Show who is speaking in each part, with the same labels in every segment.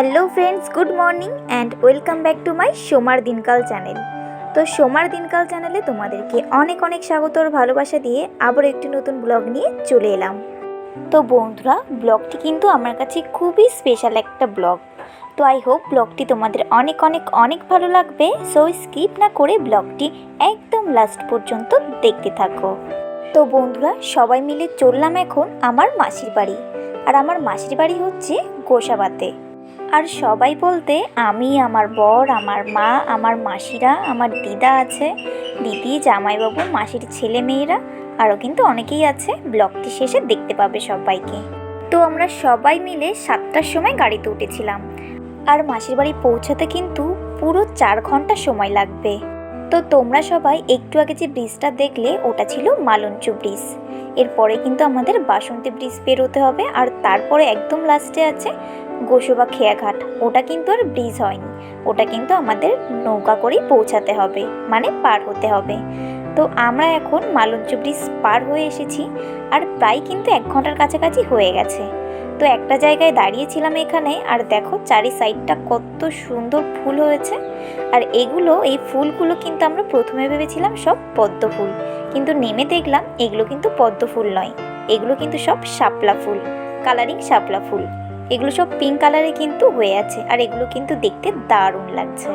Speaker 1: Hello friends, good morning and welcome back to my সোমার দিনকাল channel. তো সোমার দিনকাল চ্যানেলে তোমাদেরকে অনেক অনেক স্বাগত ভালোবাসা দিয়ে আবার একটি নতুন ব্লগ নিয়ে চলে এলাম। তো বন্ধুরা, ব্লগটি কিন্তু আমার কাছে খুবই স্পেশাল একটা ব্লগ। তো আই হোপ ব্লগটি তোমাদের অনেক অনেক অনেক ভালো লাগবে সো স্কিপ না করে ব্লগটি একদম লাস্ট পর্যন্ত দেখতে থাকো। তো বন্ধুরা, সবাই মিলে চললাম এখন আমার মাসির বাড়ি। আর আমার মাসির বাড়ি হচ্ছে গোসাবাতে। আর সবাই বলতে আমি, আমার বর, আমার মা, আমার মাসিরা, আমার দিদা আছে, দিদি, জামাইবাবু, মাসির ছেলে মেয়েরা, আরও কিন্তু অনেকেই আছে। ব্লগটি শেষে দেখতে পাবে সবাইকে। তো আমরা সবাই মিলে সাতটার সময় গাড়িতে উঠেছিলাম। আর মাসির বাড়ি পৌঁছাতে কিন্তু পুরো চার ঘণ্টা সময় লাগবে। তো তোমরা সবাই একটু আগে যে ব্রিজটা দেখলে, ওটা ছিল মালঞ্চু ব্রিজ। এরপরে কিন্তু আমাদের বাসন্তী ব্রিজ পেরোতে হবে, আর তারপরে একদম লাস্টে আছে গোসবা খেয়াঘাট, ওটা কিন্তু আর ব্রিজ হয়নি। ওটা কিন্তু আমাদের নৌকা করেই পৌঁছাতে হবে মানে পার হতে হবে। তো আমরা এখন মালঞ্চ ব্রিজ পার হয়ে এসেছি, আর প্রায় কিন্তু এক ঘণ্টার কাছাকাছি হয়ে গেছে। তো একটা জায়গায় দাঁড়িয়েছিলাম এখানে, আর দেখো চারি সাইডটা কত সুন্দর ফুল হয়েছে। আর এগুলো, এই ফুলগুলো কিন্তু আমরা প্রথমে ভেবেছিলাম সব পদ্ম ফুল। কিন্তু নেমে দেখলাম, এগুলো কিন্তু পদ্ম ফুল নয়। এগুলো কিন্তু সব শাপলা ফুল কালারিং শাপলা ফুল। এগুলো সব পিঙ্ক কালারে কিন্তু হয়ে আছে, আর এগুলো কিন্তু দেখতে দারুণ লাগছে।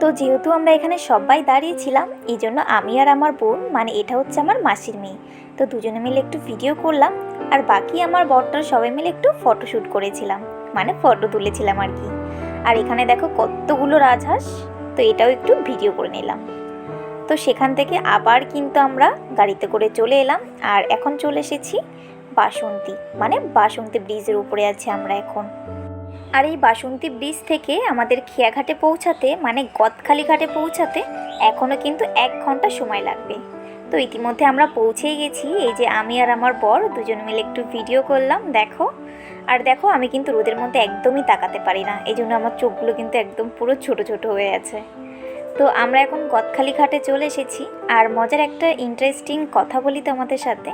Speaker 1: তো যেহেতু আমরা এখানে সবাই দাঁড়িয়েছিলাম এই জন্য আমি আর আমার বোন মানে এটা হচ্ছে আমার মাসির মেয়ে। তো দুজনে মিলে একটু ভিডিও করলাম, আর বাকি আমার বরটার সবাই মিলে একটু ফটোশ্যুট করেছিলাম মানে ফটো তুলেছিলাম আর কি। আর এখানে দেখো কতগুলো রাজহাঁস, তো এটাও একটু ভিডিও করে নিলাম। তো সেখান থেকে আবার কিন্তু আমরা গাড়িতে করে চলে এলাম, আর এখন চলে এসেছি বাসন্তী মানে বাসন্তী ব্রিজের উপরে আছি আমরা এখন। আর এই বাসন্তী ব্রিজ থেকে আমাদের খেয়াঘাটে পৌঁছাতে মানে গদখালি ঘাটে পৌঁছাতে এখনও কিন্তু এক ঘণ্টা সময় লাগবে। তো ইতিমধ্যে আমরা পৌঁছেই গেছি, এই যে আমি আর আমার বর দুজন মিলে একটু ভিডিও করলাম, দেখো। আর দেখো, আমি কিন্তু রোদের মধ্যে একদমই তাকাতে পারি না, এই জন্য আমার চোখগুলো কিন্তু একদম পুরো ছোট ছোট হয়ে আছে। তো আমরা এখন গদখালি ঘাটে চলে এসেছি। আর মজার একটা ইন্টারেস্টিং কথা বলি তোমাদের সাথে।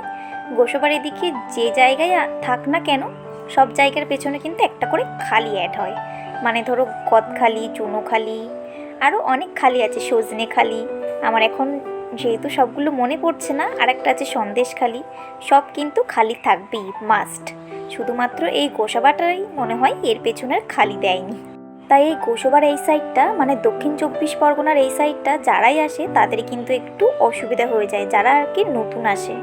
Speaker 1: গোসবাড়ির দিকে যে জায়গায় থাক না কেন, সব জায়গার পেছনে কিন্তু একটা করে খালি অ্যাড হয়। মানে ধরো গদখালি, চুনোখালি আরও অনেক খালি আছে, সজনে খালি। আমার এখন যেহেতু সবগুলো মনে পড়ছে না আর একটা আছে সন্দেশখালি সব কিন্তু খালি থাকবেই মাস্ট শুধুমাত্র এই গোসাবাটাই মনে হয় এর পেছনের খালি দেয়নি। তাই এই গোসবার এই সাইডটা মানে দক্ষিণ চব্বিশ পরগনার এই সাইডটা যারাই আসে তাদের কিন্তু একটু অসুবিধা হয়ে যায়, যারা আর কি নতুন আসে।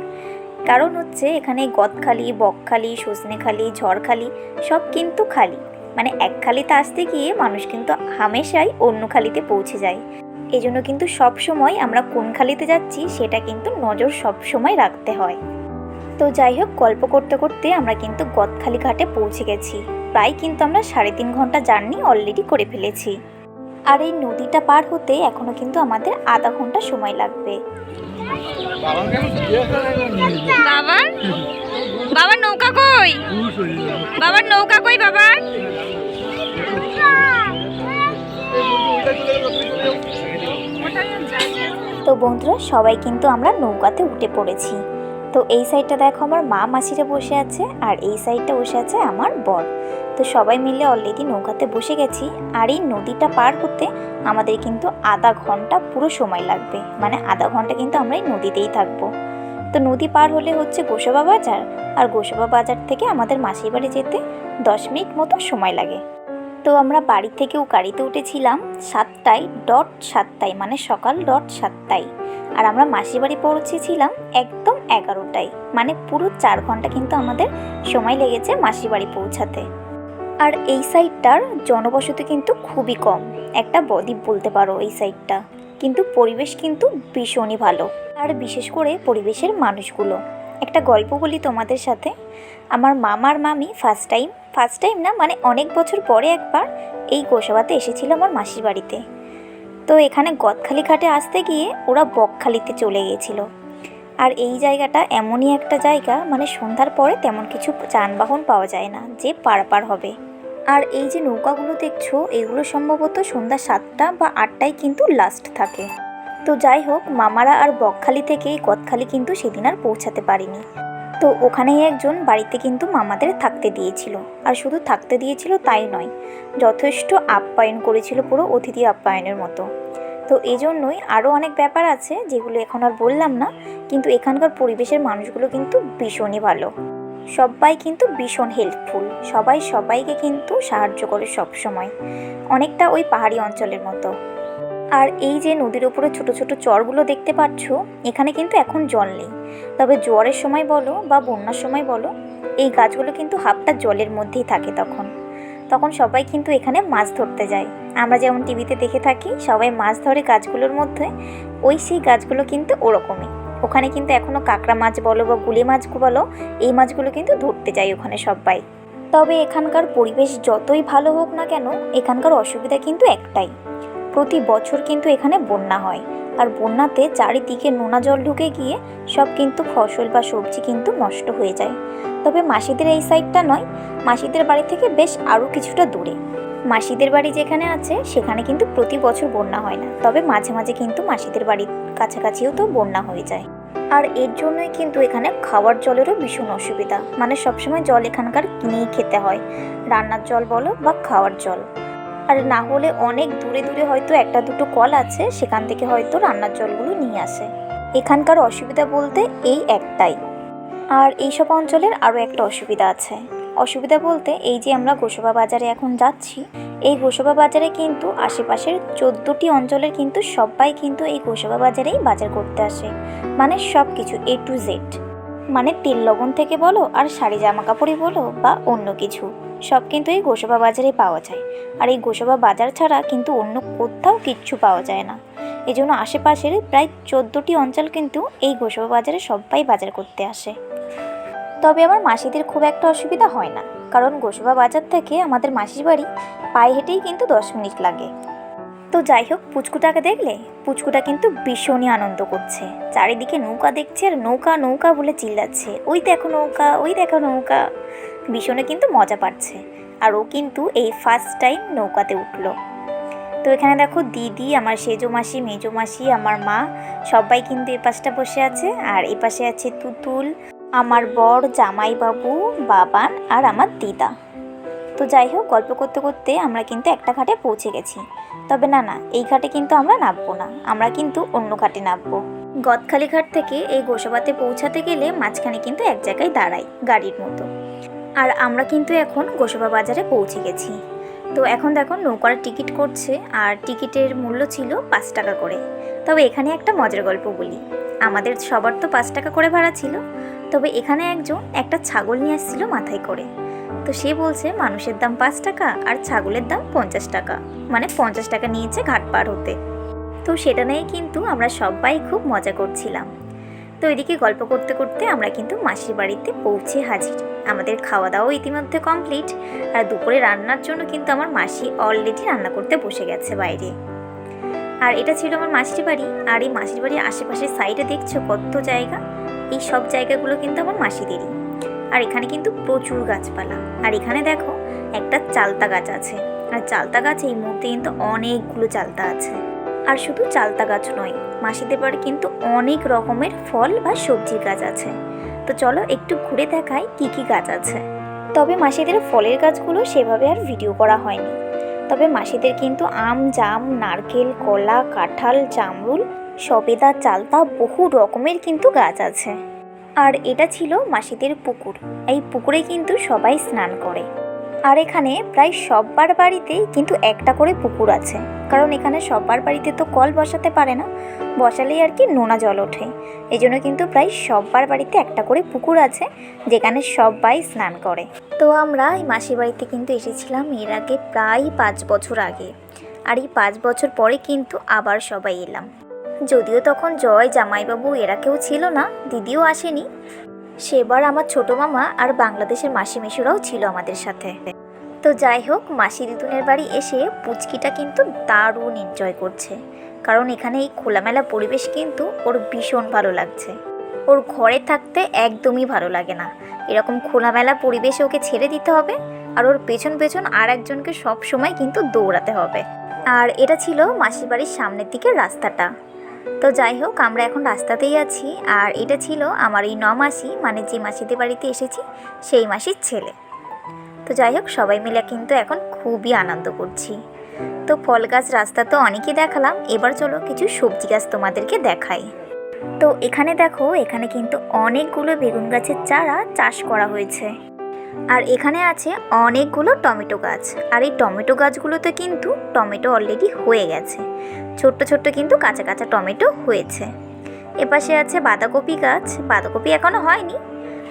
Speaker 1: কারণ হচ্ছে এখানে গদখালি, বকখালি, সজনেখালি, ঝড়খালি সব কিন্তু খালি। মানে এক খালিতে আসতে গিয়ে মানুষ কিন্তু হামেশাই অন্য খালিতে পৌঁছে যায়। এই জন্য কিন্তু সব সময় আমরা কোন খালিতে যাচ্ছি সেটা কিন্তু নজর সব সময় রাখতে হয়। তো যাই হোক গল্প করতে করতে আমরা কিন্তু গদখালি ঘাটে পৌঁছে গেছি। প্রায় কিন্তু আমরা সাড়ে তিন ঘণ্টা জার্নি অলরেডি করে ফেলেছি। আর এই নদীটা পার হতে এখনও কিন্তু আমাদের আধা ঘণ্টা সময় লাগবে।
Speaker 2: বাবার? বাবার নৌকা কই? বাবার নৌকা কই বাবার?
Speaker 1: তো বন্ধুরা সবাই কিন্তু আমরা নৌকাতে উঠে পড়েছি। তো এই সাইডটা দেখো, আমার মা মাসিরা বসে আছে আর এই সাইডটা বসে আছে আমার বর। তো সবাই মিলে অলরেডি নৌকাতে বসে গেছি আর এই নদীটা পার হতে আমাদের কিন্তু আধা ঘণ্টা পুরো সময় লাগবে। মানে আধা ঘণ্টা কিন্তু আমরা এই নদীতেই থাকব। তো নদী পার হলে হচ্ছে গোসবা বাজার আর গোসবা বাজার থেকে আমাদের মাসির বাড়ি যেতে দশ মিনিট মতো সময় লাগে। তো আমরা বাড়ি থেকেও গাড়িতে উঠেছিলাম সাতটায়, ডট সাতটায় মানে সকাল ডট সাতটায়। আর আমরা মাসির বাড়ি পৌঁছেছিলাম একদম এগারোটায় মানে পুরো চার ঘণ্টা কিন্তু আমাদের সময় লেগেছে মাসির বাড়ি পৌঁছাতে। আর এই সাইডটার জনবসতি কিন্তু খুবই কম, একটা বদ্বীপ বলতে পারো এই সাইডটা। কিন্তু পরিবেশ কিন্তু ভীষণই ভালো, আর বিশেষ করে পরিবেশের মানুষগুলো। একটা গল্প বলি তোমাদের সাথে, আমার মামার মামি ফার্স্ট টাইম ফার্স্ট টাইম না মানে অনেক বছর পরে একবার এই গোসাবাতে এসেছিল আমার মাসির বাড়িতে। তো এখানে গদখালি ঘাটে আসতে গিয়ে ওরা বকখালিতে চলে গিয়েছিল। আর এই জায়গাটা এমনই একটা জায়গা মানে সন্ধ্যার পরে তেমন কিছু যানবাহন পাওয়া যায় না, যে পারাপার হবে। আর এই যে নৌকাগুলো দেখছ, এগুলো সম্ভবত সন্ধ্যা সাতটা বা আটটায় কিন্তু লাস্ট থাকে। তো যাই হোক, মামারা আর বকখালি থেকে গদখালি কিন্তু সেদিন আর পৌঁছাতে পারিনি। তো ওখানেই একজন বাড়িতে কিন্তু মামাদের থাকতে দিয়েছিল। আর শুধু থাকতে দিয়েছিল তাই নয়, যথেষ্ট আপ্যায়ন করেছিল পুরো অতিথি আপ্যায়নের মতো। তো এই জন্যই আরও অনেক ব্যাপার আছে যেগুলো এখন আর বললাম না, কিন্তু এখানকার পরিবেশের মানুষগুলো কিন্তু ভীষণই ভালো। সবাই কিন্তু ভীষণ হেল্পফুল সবাই সবাইকে কিন্তু সাহায্য করে সব সময় অনেকটা ওই পাহাড়ি অঞ্চলের মতো। আর এই যে নদীর ওপরে ছোট ছোট চরগুলো দেখতে পাচ্ছ, এখানে কিন্তু এখন জল নেই। তবে জোয়ারের সময় বলো বা বন্যার সময় বলো, এই গাছগুলো কিন্তু হাফটা জলের মধ্যেই থাকে তখন। তখন সবাই কিন্তু এখানে মাছ ধরতে যায়। আমরা যেমন টিভিতে দেখে থাকি, সবাই মাছ ধরে গাছগুলোর মধ্যে, ওই সেই গাছগুলো কিন্তু ওরকমই। ওখানে কিন্তু এখনও কাঁকড়া মাছ বলো বা গুলি মাছ বলো, এই মাছগুলো কিন্তু ধরতে যায় ওখানে সবাই। তবে এখানকার পরিবেশ যতই ভালো হোক না কেন, এখানকার অসুবিধা কিন্তু একটাই। প্রতি বছর কিন্তু এখানে বন্যা হয়। আর বন্যাতে চারিদিকে নোনা জল ঢুকে গিয়ে সব কিন্তু ফসল বা সবজি কিন্তু নষ্ট হয়ে যায়। তবে মাসিদের এই সাইডটা নয়, মাসিদের বাড়ি থেকে বেশ আরও কিছুটা দূরে। মাসিদের বাড়ি যেখানে আছে, সেখানে কিন্তু প্রতি বছর বন্যা হয় না। তবে মাঝে মাঝে কিন্তু মাসিদের বাড়ির কাছাকাছিও তো বন্যা হয়ে যায়। আর এর জন্যই কিন্তু এখানে খাওয়ার জলেরও ভীষণ অসুবিধা। মানে সবসময় জল এখানকার কিনেই খেতে হয়। রান্নার জল বলো বা খাওয়ার জল। আর না হলে অনেক দূরে দূরে হয়তো একটা দুটো কল আছে, সেখান থেকে হয়তো রান্নার জলগুলো নিয়ে আসে। এখানকার অসুবিধা বলতে এই একটাই। আর এইসব অঞ্চলের আরও একটা অসুবিধা আছে। অসুবিধা বলতে এই যে আমরা গোসবা বাজারে এখন যাচ্ছি, এই গোসবা বাজারে কিন্তু আশেপাশের চোদ্দোটি অঞ্চলের কিন্তু সবাই কিন্তু এই গোসবা বাজারেই বাজার করতে আসে। মানে সব কিছু এ টু জেড মানে তেল লবণ থেকে বলো আর শাড়ি জামা কাপড়ই বলো বা অন্য কিছু। সব কিন্তু এই গোসবা বাজারেই পাওয়া যায়। আর এই গোসবা বাজার ছাড়া কিন্তু অন্য কোথাও কিচ্ছু পাওয়া যায় না। এই জন্য আশেপাশের প্রায় চোদ্দোটি অঞ্চল কিন্তু এই গোসবা বাজারে সবাই বাজার করতে আসে। তবে আমার মাসিদের খুব একটা অসুবিধা হয় না। কারণ গোসবা বাজার থেকে আমাদের মাসির বাড়ি পায়ে হেঁটেই কিন্তু দশ মিনিট লাগে। তো যাই হোক, পুচকুটাকে দেখলে? পুচকুটা কিন্তু ভীষণই আনন্দ করছে। চারিদিকে নৌকা দেখছে আর নৌকা নৌকা বলে চিল্লাচ্ছে। ওই দেখো নৌকা, ওই দেখো নৌকা। ভীষণে কিন্তু মজা পাচ্ছে। আর ও কিন্তু এই ফার্স্ট টাইম নৌকাতে উঠল। তো এখানে দেখো দিদি, আমার সেজো মাসি, মেজো মাসি, আমার মা, সবাই কিন্তু এ পাশটা বসে আছে। আর এ পাশে আছে তুতুল, আমার বর, জামাইবাবু, বাবান আর আমার দিদা। তো যাই হোক, গল্প করতে করতে আমরা কিন্তু একটা ঘাটে পৌঁছে গেছি। তবে না না, এই ঘাটে কিন্তু আমরা নামবো না। আমরা কিন্তু অন্য ঘাটে নামবো। গদখালি ঘাট থেকে এই গোসাবাতে পৌঁছাতে গেলে মাঝখানে কিন্তু এক জায়গায় দাঁড়াই, গাড়ির মতো। আর আমরা কিন্তু এখন গোসাবা বাজারে পৌঁছে গেছি। তো এখন দেখো, নৌকার টিকিট করছে, আর টিকিটের মূল্য ছিল পাঁচ টাকা করে। তবে এখানে একটা মজার গল্প বলি। আমাদের সবার তো পাঁচ টাকা করে ভাড়া ছিল। তবে এখানে একজন একটা ছাগল নিয়ে আসছিল মাথায় করে। তো সে বলছে, মানুষের দাম পাঁচ টাকা আর ছাগলের দাম পঞ্চাশ টাকা। মানে পঞ্চাশ টাকা নিয়েছে ঘাট পার হতে। তো সেটা নিয়ে কিন্তু আমরা সবাই খুব মজা করছিলাম। তো এদিকে গল্প করতে করতে আমরা কিন্তু মাসির বাড়িতে পৌঁছে হাজির। আমাদের খাওয়া দাওয়াও ইতিমধ্যে কমপ্লিট। আর দুপুরে রান্নার জন্য কিন্তু আমার মাসি অলরেডি রান্না করতে বসে গেছে বাইরে। আর এটা ছিল আমার মাসির বাড়ি। আর এই মাসির বাড়ির আশেপাশের সাইডে দেখছ কত জায়গা? এই সব জায়গাগুলো কিন্তু আমার মাসিদেরই। আর এখানে কিন্তু প্রচুর গাছপালা। আর এখানে দেখো, একটা চালতা গাছ আছে। আর চালতা গাছ এই মুহূর্তে কিন্তু অনেকগুলো চালতা আছে। আর শুধু চালতা গাছ নয়, মাসিদের বাড়ি কিন্তু অনেক রকমের ফল বা সবজির গাছ আছে। তো চলো একটু ঘুরে দেখাই কি কি গাছ আছে। তবে মাসিদের ফলের গাছগুলো সেভাবে আর ভিডিও করা হয়নি। তবে মাসিদের কিন্তু আম, জাম, নারকেল, কলা, কাঁঠাল, জামরুল, সবেদা, চালতা বহু রকমের কিন্তু গাছ আছে। আর এটা ছিল মাসিদের পুকুর। এই পুকুরে কিন্তু সবাই স্নান করে। আর এখানে প্রায় সব্বার বাড়িতেই কিন্তু একটা করে পুকুর আছে। কারণ এখানে সব্বার বাড়িতে তো কল বসাতে পারে না, বসালেই আর কি নোনা জল ওঠে। এই জন্য কিন্তু প্রায় সব্বার বাড়িতে একটা করে পুকুর আছে, যেখানে সবাই স্নান করে। তো আমরা এই মাসির বাড়িতে কিন্তু এসেছিলাম এর আগে প্রায় পাঁচ বছর আগে। আর এই পাঁচ বছর পরে কিন্তু আবার সবাই এলাম। যদিও তখন জয় জামাইবাবু এরা কেউ ছিল না, দিদিও আসেনি। সেবার আমার ছোট মামা আর বাংলাদেশের মাসি মেশুরাও ছিল আমাদের সাথে। তো যাই হোক, মাসি দিদুনের বাড়ি এসে পুচকিটা কিন্তু দারুণ এনজয় করছে। কারণ এখানে এই খোলামেলা পরিবেশ কিন্তু ওর ভীষণ ভালো লাগছে। ওর ঘরে থাকতে একদমই ভালো লাগে না। এরকম খোলামেলা পরিবেশে ওকে ছেড়ে দিতে হবে আর ওর পেছন পেছন আর একজনকে সব সময় কিন্তু দৌড়াতে হবে। আর এটা ছিল মাসির বাড়ির সামনের দিকে রাস্তাটা। তো যাই হোক, আমরা এখন রাস্তাতেই আছি। আর এটা ছিল আমার এই ন মাসি মানে যে মাসিদের বাড়িতে এসেছি, সেই মাসির ছেলে। তো যাই হোক, সবাই মিলে কিন্তু এখন খুবই আনন্দ করছি। তো ফল গাছ রাস্তা তো অনেকই দেখালাম, এবার চলো কিছু সবজি গাছ তোমাদেরকে দেখাই। তো এখানে দেখো, এখানে কিন্তু অনেকগুলো বেগুন গাছের চারা চাষ করা হয়েছে। আর এখানে আছে অনেকগুলো টমেটো গাছ। আর এই টমেটো গাছগুলোতে কিন্তু টমেটো অলরেডি হয়ে গেছে। ছোট্ট ছোট্ট কিন্তু কাঁচা কাঁচা টমেটো হয়েছে। এপাশে আছে বাঁধাকপি গাছ। বাঁধাকপি এখনও হয়নি।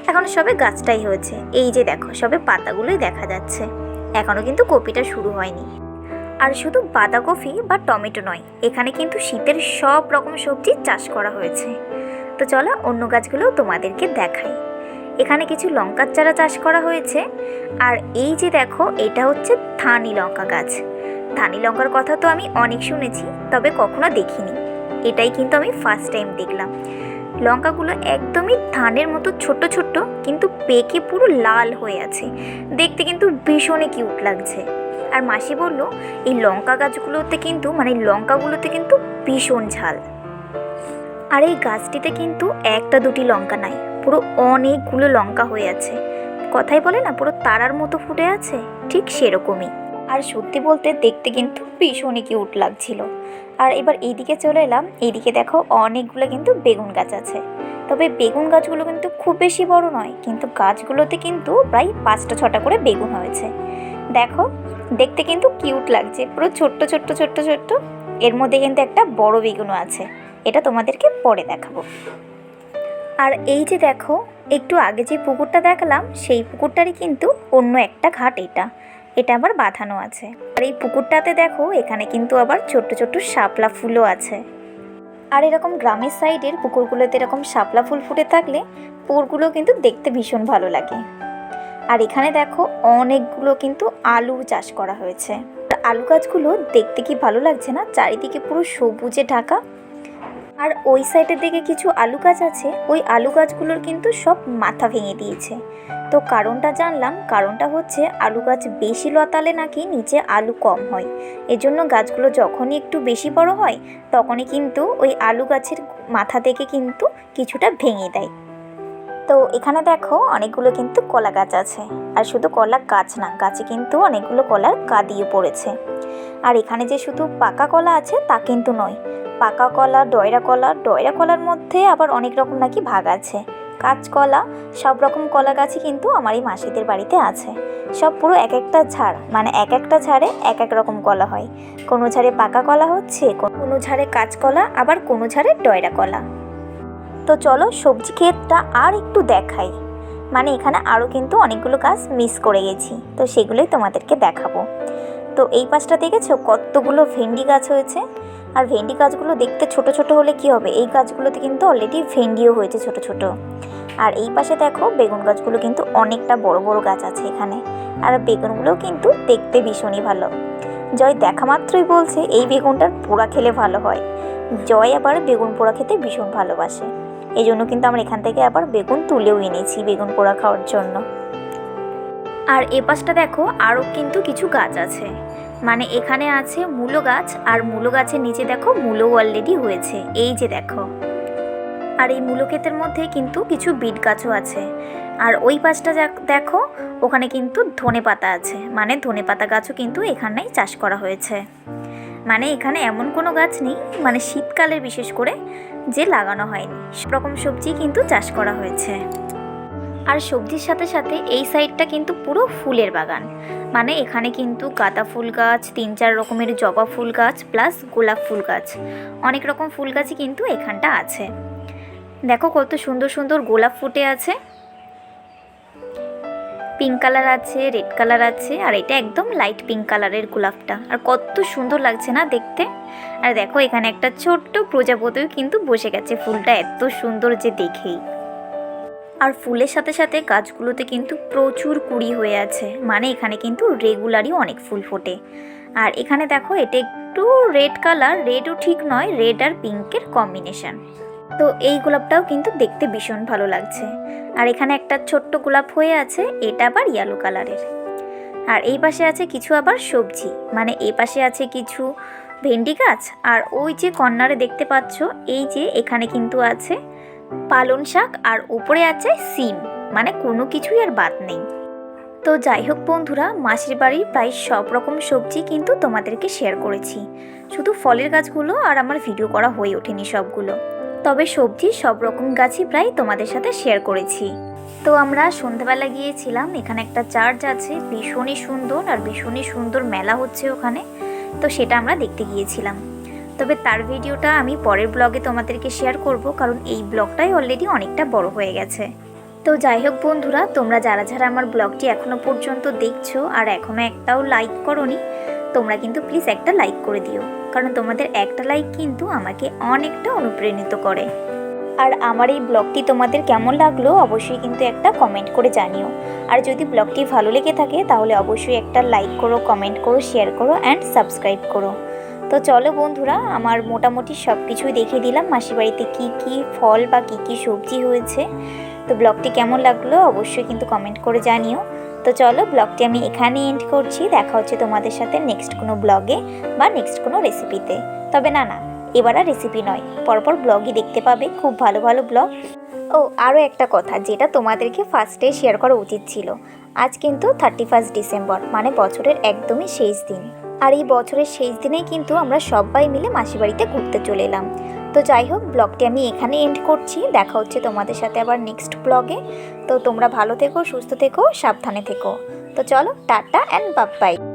Speaker 1: এখনও সবে গাছটাই হয়েছে। এই যে দেখো, সবে পাতাগুলোই দেখা যাচ্ছে। এখনও কিন্তু কপিটা শুরু হয়নি। আর শুধু বাঁধাকপি বা টমেটো নয়, এখানে কিন্তু শীতের সব রকম সবজি চাষ করা হয়েছে। তো চলো অন্য গাছগুলোও তোমাদেরকে দেখাই। এখানে কিছু লঙ্কার চারা চাষ করা হয়েছে। আর এই যে দেখো, এটা হচ্ছে ধানি লঙ্কা গাছ। ধানি লঙ্কার কথা তো আমি অনেক শুনেছি, তবে কখনো দেখিনি। এটাই কিন্তু আমি ফার্স্ট টাইম দেখলাম। লঙ্কাগুলো একদমই ধানের মতো ছোট ছোট কিন্তু পেকে পুরো লাল হয়ে আছে। দেখতে কিন্তু ভীষণই কিউট লাগছে। আর মাসি বলল, এই লঙ্কা গাছগুলোতে কিন্তু মানে লঙ্কাগুলোতে কিন্তু ভীষণ ঝাল। আর এই গাছটিতে কিন্তু একটা দুটি লঙ্কা নাই। পুরো অনেকগুলো লঙ্কা হয়ে আছে। কথাই বলে না, পুরো তারার মতো ফুটে আছে। ঠিক সেরকমই। আর সত্যি বলতে দেখতে কিন্তু ভীষণই কিউট লাগছিল। আর এবার এইদিকে চলে এলাম। এইদিকে দেখো অনেকগুলো কিন্তু বেগুন গাছ আছে। তবে বেগুন গাছগুলো কিন্তু খুব বেশি বড় নয়, কিন্তু গাছগুলোতে কিন্তু প্রায় পাঁচটা ছটা করে বেগুন হয়েছে। দেখো, দেখতে কিন্তু কিউট লাগছে। পুরো ছোট্ট ছোট্ট ছোট্ট ছোট্ট। এর মধ্যে কিন্তু একটা বড় বেগুনও আছে। এটা তোমাদেরকে পরে দেখাবো। আর এই যে দেখো, একটু আগে যে পুকুরটা দেখালাম, সেই পুকুরটারই কিন্তু অন্য একটা ঘাট এটা। এটা আবার বাঁধানো আছে। আর এই পুকুরটাতে দেখো, এখানে কিন্তু আবার ছোট্ট ছোট্ট শাপলা ফুলও আছে। আর এরকম গ্রামের সাইডের পুকুরগুলোতে এরকম শাপলা ফুল ফুটে থাকলে, পুকুরগুলো কিন্তু দেখতে ভীষণ ভালো লাগে। আর এখানে দেখো, অনেকগুলো কিন্তু আলু চাষ করা হয়েছে। আলু গাছগুলো দেখতে কি ভালো লাগছে না? চারিদিকে পুরো সবুজে ঢাকা। আর ওই সাইডের দিকে কিছু আলু গাছ আছে, ওই আলু গাছগুলোর কিন্তু সব মাথা ভেঙে দিয়েছে। তো কারণটা জানলাম, কারণটা হচ্ছে আলু গাছ বেশি লতালে নাকি নিচে আলু কম হয়। এজন্য গাছগুলো যখনই একটু বেশি বড় হয়, তখনই কিন্তু ওই আলু গাছের মাথা থেকে কিন্তু কিছুটা ভেঙে দেয়। তো এখানে দেখো, অনেকগুলো কিন্তু কলা গাছ আছে। আর শুধু কলা গাছ না, গাছে কিন্তু অনেকগুলো কলার কাঁদিয়ে পড়েছে। আর এখানে যে শুধু পাকা কলা আছে, তা কিন্তু নয়। পাকা কলা, ডয়রা কলা, ডয়রা কলার মধ্যে আবার অনেক রকম নাকি ভাগ আছে। কাঁচকলা সব রকম কলা গাছই কিন্তু আমার এই মাসিদের বাড়িতে আছে। সব পুরো এক একটা ঝাড় মানে এক একটা ঝাড়ে এক এক রকম কলা হয়। কোনো ঝাড়ে পাকা কলা হচ্ছে, কোনো ঝাড়ে কাঁচকলা আবার কোনো ঝাড়ে ডয়রা কলা। তো চলো সবজি ক্ষেতটা আর একটু দেখাই। মানে এখানে আরও কিন্তু অনেকগুলো গাছ মিস করে গেছি, তো সেগুলোই তোমাদেরকে দেখাবো। তো এই পাশটা দেখেছ? কতগুলো ভেন্ডি গাছ হয়েছে। আর ভেন্ডি গাছগুলো দেখতে ছোট ছোট হলে কি হবে? এই গাছগুলোতে কিন্তু অলরেডি ভেন্ডিও হয়েছে ছোট ছোট। আর এই পাশে দেখো বেগুন গাছগুলো কিন্তু অনেকটা বড় বড় গাছ আছে এখানে। আর বেগুনগুলোও কিন্তু দেখতে ভীষণই ভালো। জয় দেখা মাত্রই বলছে, এই বেগুনটার পোড়া খেলে ভালো হয়। জয় আবার বেগুন পোড়া খেতে ভীষণ ভালোবাসে। এই জন্য কিন্তু আমরা এখান থেকে আবার বেগুন তুলেও এনেছি বেগুন পোড়া খাওয়ার জন্য। আর এ পাশটা দেখো আরও কিন্তু কিছু গাছ আছে। মানে এখানে আছে মূলো গাছ, আর মূলো গাছের নিচে দেখো মূলো অলরেডি হয়েছে। এই যে দেখো। আর এই মূলো ক্ষেতের মধ্যে কিন্তু কিছু বিট গাছও আছে। আর ওই পাশটা দেখো, ওখানে কিন্তু ধনে পাতা আছে। মানে ধনে পাতা গাছও কিন্তু এখানেই চাষ করা হয়েছে। মানে এখানে এমন কোনো গাছ নেই মানে শীতকালে বিশেষ করে যে লাগানো হয়নি। রকম সবজি কিন্তু চাষ করা হয়েছে। আর সবজির সাথে সাথে এই সাইডটা কিন্তু পুরো ফুলের বাগান। মানে এখানে কিন্তু গাঁদা ফুল গাছ, তিন চার রকমের জবা ফুল গাছ, প্লাস গোলাপ ফুল গাছ। অনেক রকম ফুল গাছই কিন্তু এখানটা আছে। দেখো কত সুন্দর সুন্দর গোলাপ ফুটে আছে। পিঙ্ক কালার আছে, রেড কালার আছে, আর এটা একদম লাইট পিঙ্ক কালারের গোলাপটা। আর কত সুন্দর লাগছে না দেখতে? আর দেখো এখানে একটা ছোট্ট প্রজাপতিও কিন্তু বসে গেছে ফুলটা, এত সুন্দর যে দেখেই। আর ফুলের সাথে সাথে গাছগুলোতে কিন্তু প্রচুর কুড়ি হয়ে আছে। মানে এখানে কিন্তু রেগুলারই অনেক ফুল ফোটে। আর এখানে দেখো, এটা একটু রেড কালার রেডও ঠিক নয় রেড আর পিঙ্কের কম্বিনেশন তো এই গোলাপটাও কিন্তু দেখতে ভীষণ ভালো লাগছে। আর এখানে একটা ছোট্ট গোলাপ হয়ে আছে, এটা আবার ইয়েলো কালারের আর এই পাশে আছে কিছু আবার সবজি। মানে এই পাশে আছে কিছু ভেন্ডি গাছ, আর ওই যে কর্নারে দেখতে পাচ্ছ, এই যে এখানে কিন্তু আছে পালন শাক আর উপরে আছে সিম মানে কোনো কিছুই আর বাদ নেই। তো যাই হোক বন্ধুরা, মাসির বাড়ির প্রায় সব রকম সবজি কিন্তু তোমাদেরকে শেয়ার করেছি। শুধু ফলের গাছগুলো আর আমার ভিডিও করা হয়ে ওঠেনি সবগুলো। তবে সবজি সব রকম গাছই প্রায় তোমাদের সাথে শেয়ার করেছি। তো আমরা সন্ধ্যাবেলা গিয়েছিলাম, এখানে একটা চার্চ আছে, ভীষণই সুন্দর আর ভীষণই সুন্দর মেলা হচ্ছে ওখানে। তো সেটা আমরা দেখতে গিয়েছিলাম। তবে তার ভিডিওটা আমি পরের ব্লগে তোমাদেরকে শেয়ার করব, কারণ এই ব্লগটাই অলরেডি অনেকটা বড় হয়ে গেছে। তো যাই হোক বন্ধুরা, তোমরা যারা যারা আমার ব্লগটি এখনও পর্যন্ত দেখছ আর এখনও একটাও লাইক করনি, তোমরা কিন্তু প্লিজ একটা লাইক করে দিও, কারণ তোমাদের একটা লাইক কিন্তু আমাকে অনেকটা অনুপ্রাণিত করে। আর আমার এই ব্লগটি তোমাদের কেমন লাগল অবশ্যই কিন্তু একটা কমেন্ট করে জানিও। আর যদি ব্লগটি ভালো লেগে থাকে, তাহলে অবশ্যই একটা লাইক করো কমেন্ট করো শেয়ার করো অ্যান্ড সাবস্ক্রাইব করো। তো চলো বন্ধুরা, আমার মোটামুটি সব কিছুই দেখিয়ে দিলাম। মাসির বাড়িতে কী কী ফল বা কী কী সবজি হয়েছে। তো ব্লগটি কেমন লাগল অবশ্যই কিন্তু কমেন্ট করে জানিও। তো চলো ব্লগটি আমি এখানে এন্ড করছি। দেখা হচ্ছে তোমাদের সাথে নেক্সট কোনো ব্লগে বা নেক্সট কোনো রেসিপিতে তবে না না, এবার আর রেসিপি নয়, পরপর ব্লগই দেখতে পাবে। খুব ভালো ভালো ব্লগ। ও আরও একটা কথা, যেটা তোমাদেরকে ফার্স্টে শেয়ার করা উচিত ছিল। আজ কিন্তু থার্টি ফার্স্ট ডিসেম্বর মানে বছরের একদমই শেষ দিন। আর এই বছরের শেষ দিনেই কিন্তু আমরা সবাই মিলে মাসি বাড়িতে ঘুরতে চলে এলাম। তো যাই হোক, ব্লগটি আমি এখানে এন্ড করছি। দেখা হচ্ছে তোমাদের সাথে আবার নেক্সট ব্লগে। তো তোমরা ভালো থেকো, সুস্থ থেকো, সাবধানে থেকো। তো চলো, টাটা অ্যান্ড বাই